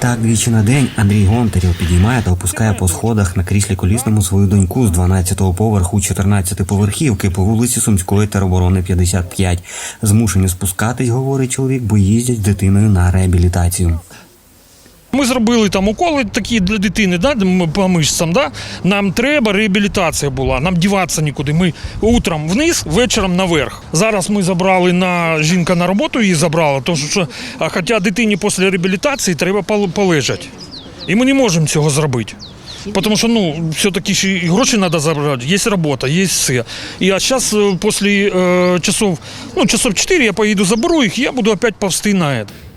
Так двічі на день Андрій Гонтарів підіймає та опускає по сходах на кріслі колісному свою доньку з 12-го поверху 14-поверхівки по вулиці Сумської тероборони 55. Змушені спускатись, говорить чоловік, бо їздять з дитиною на реабілітацію. Ми зробили там уколи такі для дитини, да, по мишцям. Да? Нам треба реабілітація була, нам діватися нікуди. Ми утром вниз, вечором наверх. Зараз ми забрали на жінка на роботу її забрала, тому що хоча дитині після реабілітації треба полежати. І ми не можемо цього зробити. Тому що ну, все-таки ще гроші треба забрати, є робота, є все. І а зараз після е, часов, ну, часов 4 я поїду заберу їх, і я буду опять повсти на це.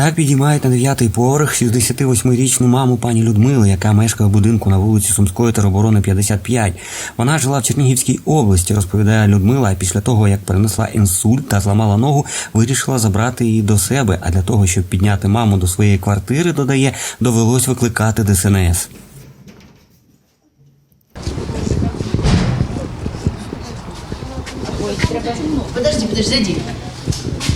Так підіймають на дев'ятий поверх 68-річну маму пані Людмили, яка мешкає в будинку на вулиці Сумської тероборони 55. Вона жила в Чернігівській області, розповідає Людмила. Після того, як перенесла інсульт та зламала ногу, вирішила забрати її до себе. А для того, щоб підняти маму до своєї квартири, додає, довелось викликати ДСНС. Подожди, подожди, зайди.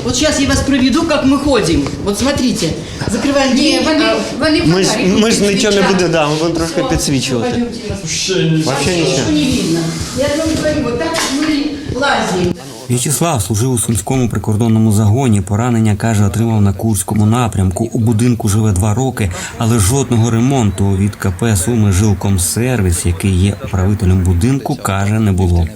Вот сейчас я вас проведу, как мы ходим. Вот смотрите, закрываем Ні, дверь. вони, а- вони Ми ж, фонарик ми ж нічого не підключають. буде, да, ми будемо трошки підсвічувати. Пойдемте, я вас Вообще Что нічого. не видно. Я вам говорю, вот так мы лазим. В'ячеслав служив у сумському прикордонному загоні. Поранення каже, отримав на Курському напрямку. У будинку живе два роки, але жодного ремонту від КП Суми Жилкомсервіс, який є управителем будинку, каже, не було.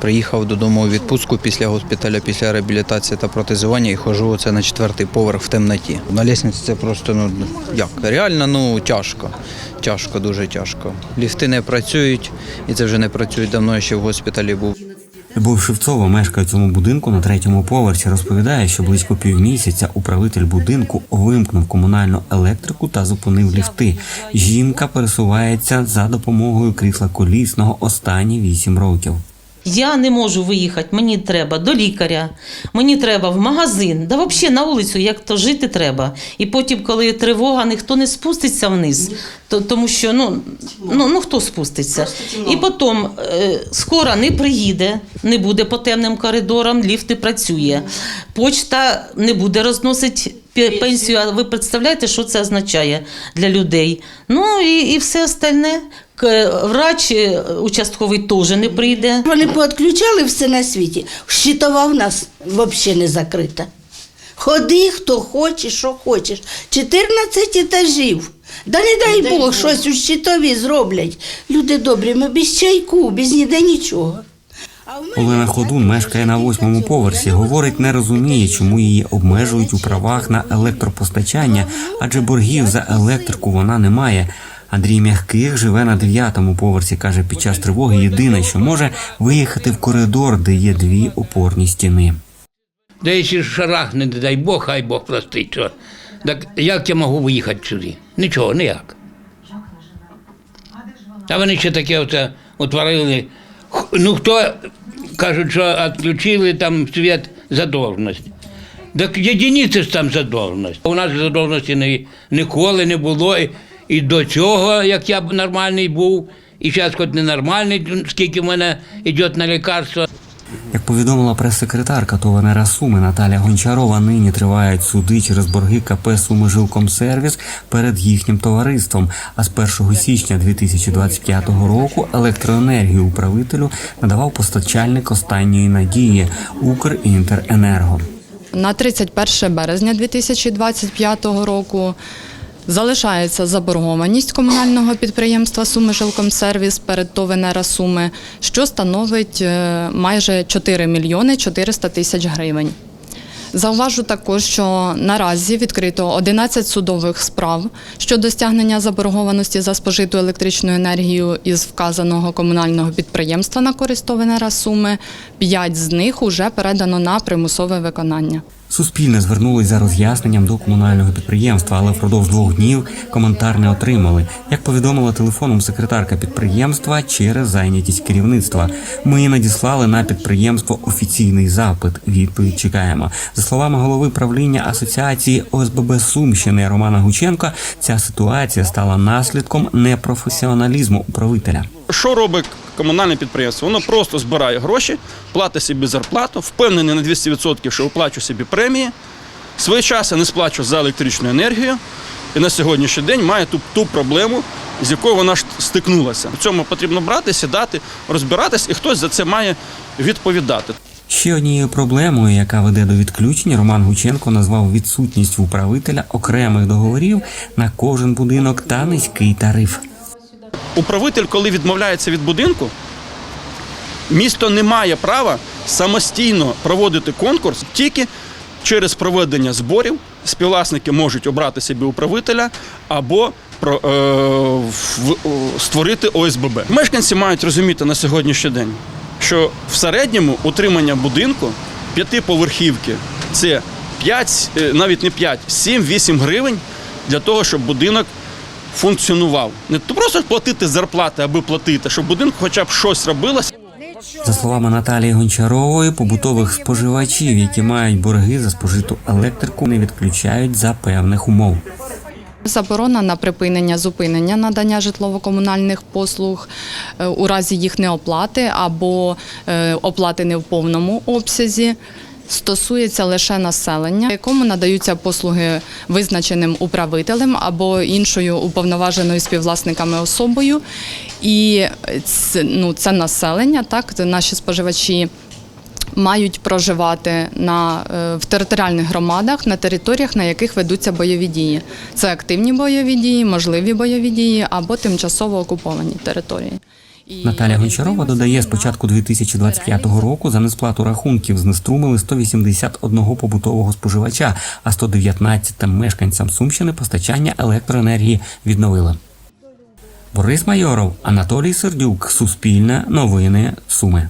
Приїхав додому у відпустку після госпіталя, після реабілітації та протезування і ходжу оце на четвертий поверх в темноті. На лісниці це просто ну як реально ну тяжко. Тяжко, дуже тяжко. Ліфти не працюють, і це вже не працюють давно. Я ще в госпіталі був. Любов Шевцова мешкає в цьому будинку на третьому поверсі. Розповідає, що близько півмісяця управитель будинку вимкнув комунальну електрику та зупинив ліфти. Жінка пересувається за допомогою крісла колісного останні вісім років. Я не можу виїхати, мені треба до лікаря, мені треба в магазин, да взагалі на вулицю, як то жити треба. І потім, коли тривога, ніхто не спуститься вниз, то, тому що ну, ну, ну хто спуститься. І потім е, скоро не приїде, не буде по темним коридорам, ліфт не працює. Почта не буде розносити пенсію. А ви представляєте, що це означає для людей? Ну і, і все остальне. Врач е, участковий теж не прийде. Вони поотключали все на світі. Щитова в нас взагалі не закрита. Ходи, хто хоче, що хочеш. 14 етажів. Да не дай, Бог, щось у щитові зроблять. Люди добрі, ми без чайку, без ніде нічого. Олена Ходун мешкає на восьмому поверсі. Говорить, не розуміє, чому її обмежують у правах на електропостачання, адже боргів за електрику вона не має. Андрій Мягких живе на дев'ятому поверсі. каже, під час тривоги єдине, що може виїхати в коридор, де є дві опорні стіни. Да шарахне, не дай Бог, хай Бог простить. Що. Так як я можу виїхати сюди? Нічого, ніяк. А вони ще таке оце утворили. Ну хто кажуть, що відключили там світ задовженість. Так єдиниці ж там задовженість. У нас задовженості ні, ніколи не було. І, до цього, як я нормальний був, і зараз хоч ненормальний, скільки в мене йде на лікарство. Як повідомила прес-секретарка ТОВНР Суми Наталя Гончарова, нині тривають суди через борги КП Суми Жилкомсервіс перед їхнім товариством. А з 1 січня 2025 року електроенергію управителю надавав постачальник останньої надії Укрінтеренерго. На 31 березня 2025 року залишається заборгованість комунального підприємства Суми Жилкомсервіс перед ТОВ «Енера Суми, що становить е, майже 4 мільйони 400 тисяч гривень. Зауважу також, що наразі відкрито 11 судових справ щодо стягнення заборгованості за спожиту електричну енергію із вказаного комунального підприємства на користь ТОВ «Енера Суми. П'ять з них уже передано на примусове виконання. Суспільне звернулось за роз'ясненням до комунального підприємства, але впродовж двох днів коментар не отримали. Як повідомила телефоном секретарка підприємства через зайнятість керівництва. Ми надіслали на підприємство офіційний запит. Відповідь чекаємо. За словами голови правління асоціації ОСББ Сумщини Романа Гученка, ця ситуація стала наслідком непрофесіоналізму управителя. Що робить комунальне підприємство? Воно просто збирає гроші, платить собі зарплату, впевнений на 200%, що оплачу собі премії, своєчасно не сплачу за електричну енергію. І на сьогоднішній день має ту, ту проблему, з якою вона ж стикнулася. В цьому потрібно брати, сідати, розбиратись, і хтось за це має відповідати. Ще однією проблемою, яка веде до відключення, Роман Гученко назвав відсутність управителя окремих договорів на кожен будинок та низький тариф. Управитель, коли відмовляється від будинку, місто не має права самостійно проводити конкурс тільки через проведення зборів. Співвласники можуть обрати собі управителя або про, е, в- створити ОСББ. Мешканці мають розуміти на сьогоднішній день, що в середньому утримання будинку п'ятиповерхівки це 5, е, навіть не 5, 7-8 гривень для того, щоб будинок функціонував. Не то просто платити зарплати, аби платити, щоб будинку хоча б щось робилося. За словами Наталії Гончарової, побутових споживачів, які мають борги за спожиту електрику, не відключають за певних умов. Заборона на припинення зупинення надання житлово-комунальних послуг е, у разі їх неоплати або е, оплати не в повному обсязі. Стосується лише населення, якому надаються послуги визначеним управителем або іншою уповноваженою співвласниками особою. І ну, це населення, так, наші споживачі мають проживати на, е, в територіальних громадах на територіях, на яких ведуться бойові дії. Це активні бойові дії, можливі бойові дії або тимчасово окуповані території. Наталя Гончарова додає, з початку 2025 року за несплату рахунків знеструмили 181 побутового споживача, а 119 мешканцям Сумщини постачання електроенергії відновили. Борис Майоров, Анатолій Сердюк, Суспільне, Новини, Суми.